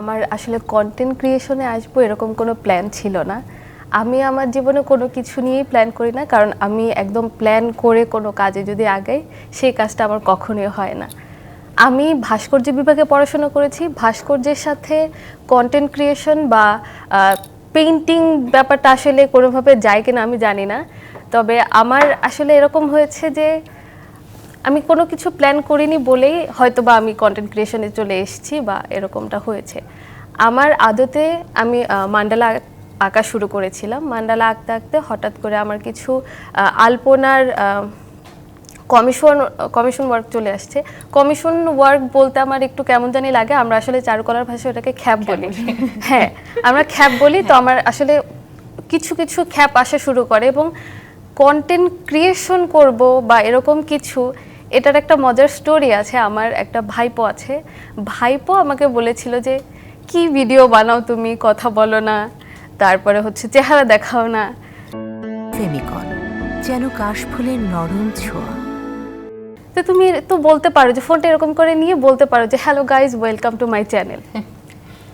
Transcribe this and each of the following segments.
আমার আসলে কন্টেন্ট ক্রিয়েশনে আসব এরকম কোনো প্ল্যান ছিল না। আমি আমার জীবনে কোনো কিছু নিয়েই প্ল্যান করি না, কারণ আমি একদম প্ল্যান করে কোনো কাজে যদি আগাই, সেই কাজটা আমার কখনোই হয় না। আমি ভাস্কর্য বিভাগে পড়াশোনা করেছি, ভাস্কর্যের সাথে কন্টেন্ট ক্রিয়েশন বা পেইন্টিং ব্যাপারটা আসলে কোনোভাবে যায় কিনা আমি জানি না। তবে আমার আসলে এরকম হয়েছে যে আমি কোনো কিছু প্ল্যান করিনি বলেই হয়তো বা আমি কন্টেন্ট ক্রিয়েশনে চলে এসেছি বা এরকমটা হয়েছে। আমার আদতে আমি মান্ডালা আঁকা শুরু করেছিলাম। মান্ডালা আঁকতে আঁকতে হঠাৎ করে আমার কিছু আলপনার কমিশন কমিশন ওয়ার্ক চলে আসছে। কমিশন ওয়ার্ক বলতে আমার একটু কেমন জানি লাগে। আমরা আসলে চারুকলার ভাষায় ওটাকে খ্যাপ বলি। হ্যাঁ আমরা খ্যাপ বলি। তো আমার আসলে কিছু কিছু খ্যাপ আসা শুরু করে এবং কন্টেন্ট ক্রিয়েশন করব বা এরকম কিছু এটার একটা মজার স্টোরি আছে আমার একটা ভাইপো আছে। ভাইপো আমাকে বলেছিল যে কি ভিডিও বানাও তুমি? কথা বলো না। তারপরে হচ্ছে চেহারা দেখাও না। যেন কাশফুলের নরম ছোঁয়া। তো তুমি তো বলতে পারো যে ফোনটা এরকম করে নিয়ে বলতে পারো যে hello guys welcome to my channel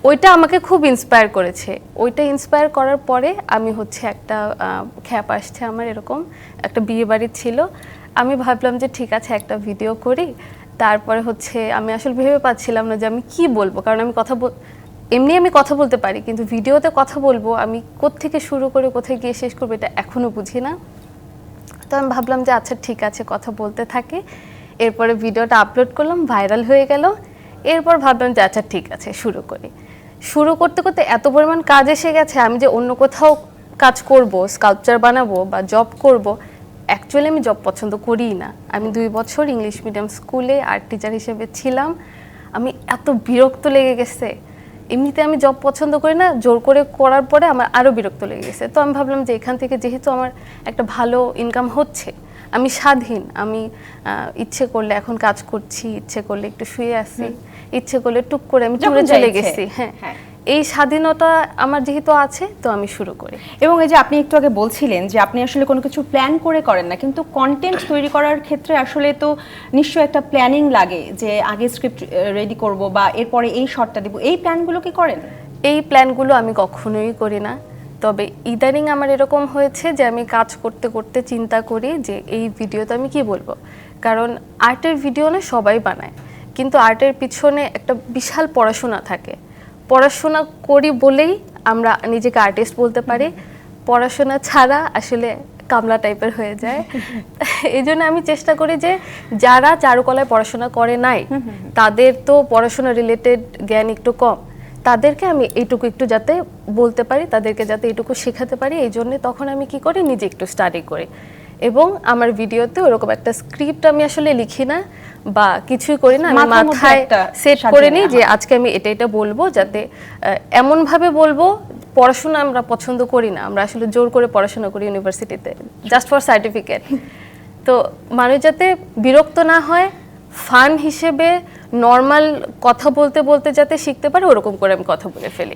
ওইটা আমাকে খুব ইন্সপায়ার করেছে। ওইটা ইন্সপায়ার করার পরে আমি হচ্ছে একটা খ্যাপ আসছে আমার এরকম। একটা বিয়ে বাড়ি ছিল। আমি ভাবলাম যে ঠিক আছে, একটা ভিডিও করি। তারপরে হচ্ছে আমি আসলে ভেবে পাচ্ছিলাম না যে আমি কি বলব, কারণ আমি কথা এমনি আমি কথা বলতে পারি, কিন্তু ভিডিওতে কথা বলব, আমি কোত্থেকে শুরু করে কোথায় গিয়ে শেষ করব এটা এখনও বুঝি না। তো আমি ভাবলাম যে আচ্ছা ঠিক আছে, কথা বলতে থাকে। এরপরে ভিডিওটা আপলোড করলাম ভাইরাল হয়ে গেল। এরপর ভাবলাম যে আচ্ছা ঠিক আছে, শুরু করি। শুরু করতে করতে এত পরিমাণ কাজ এসে গেছে, আমি যে অন্য কোথাও কাজ করব স্কাল্পচার বানাবো বা জব করব অ্যাকচুয়ালি আমি জব পছন্দ করিই না। আমি দুই বছর ইংলিশ মিডিয়াম স্কুলে আর্ট টিচার হিসেবে ছিলাম। আমি এত বিরক্ত লেগে গেছে। এমনিতে আমি জব পছন্দ করি না জোর করে করার পরে আমার আরও বিরক্ত লেগে গেছে। তো আমি ভাবলাম যে এখান থেকে যেহেতু আমার একটা ভালো ইনকাম হচ্ছে আমি স্বাধীন। আমি ইচ্ছে করলে এখন কাজ করছি ইচ্ছে করলে একটু শুয়ে আসি ইচ্ছে করলে টুক করে আমি টুরে চলে গেছি। হ্যাঁ। হ্যাঁ। এই স্বাধীনতা আমার যেহেতু আছে তো আমি শুরু করি। এবং এই যে আপনি একটু আগে বলছিলেন যে আপনি আসলে কোনো কিছু প্ল্যান করে করেন না কিন্তু কন্টেন্ট তৈরি করার ক্ষেত্রে আসলে তো নিশ্চয়ই একটা প্ল্যানিং লাগে যে আগে স্ক্রিপ্ট রেডি করব বা এরপরে এই শর্টটা দিব। এই প্ল্যানগুলো কি করেন? এই প্ল্যানগুলো আমি কখনোই করি না। তবে ইদানিং আমার এরকম হয়েছে যে আমি কাজ করতে করতে চিন্তা করি যে এই ভিডিওতে আমি কি বলব? কারণ আর্টের ভিডিও না সবাই বানায়। কিন্তু আর্টের পিছনে একটা বিশাল পড়াশোনা থাকে। পড়াশোনা করি বলেই আমরা নিজেকে আর্টিস্ট বলতে পারি। পড়াশোনা ছাড়া আসলে কামলা টাইপের হয়ে যায়। এই জন্য আমি চেষ্টা করি যে যারা চারুকলায় পড়াশোনা করে নাই তাদের তো পড়াশোনা রিলেটেড জ্ঞান একটু কম। তাদেরকে আমি এইটুকু একটু যাতে বলতে পারি তাদেরকে যাতে এইটুকু শেখাতে পারি এই জন্য তখন আমি কি করি নিজে একটু স্টাডি করি। এবং আমার ভিডিওতে ওরকম একটা স্ক্রিপ্ট আমি আসলে লিখি না বা কিছুই করি না আমি মাথায় সেট করে নিই যে আজকে আমি এটা এটা বলব যাতে এমনভাবে বলব পড়াশোনা আমরা পছন্দ করি না আমরা আসলে জোর করে পড়াশোনা করি ইউনিভার্সিটিতে জাস্ট ফর সার্টিফিকেট তো মানুষ যাতে বিরক্ত না হয় ফান হিসেবে নর্মাল কথা বলতে বলতে যাতে শিখতে পারে ওরকম করে আমি কথা বলে ফেলি।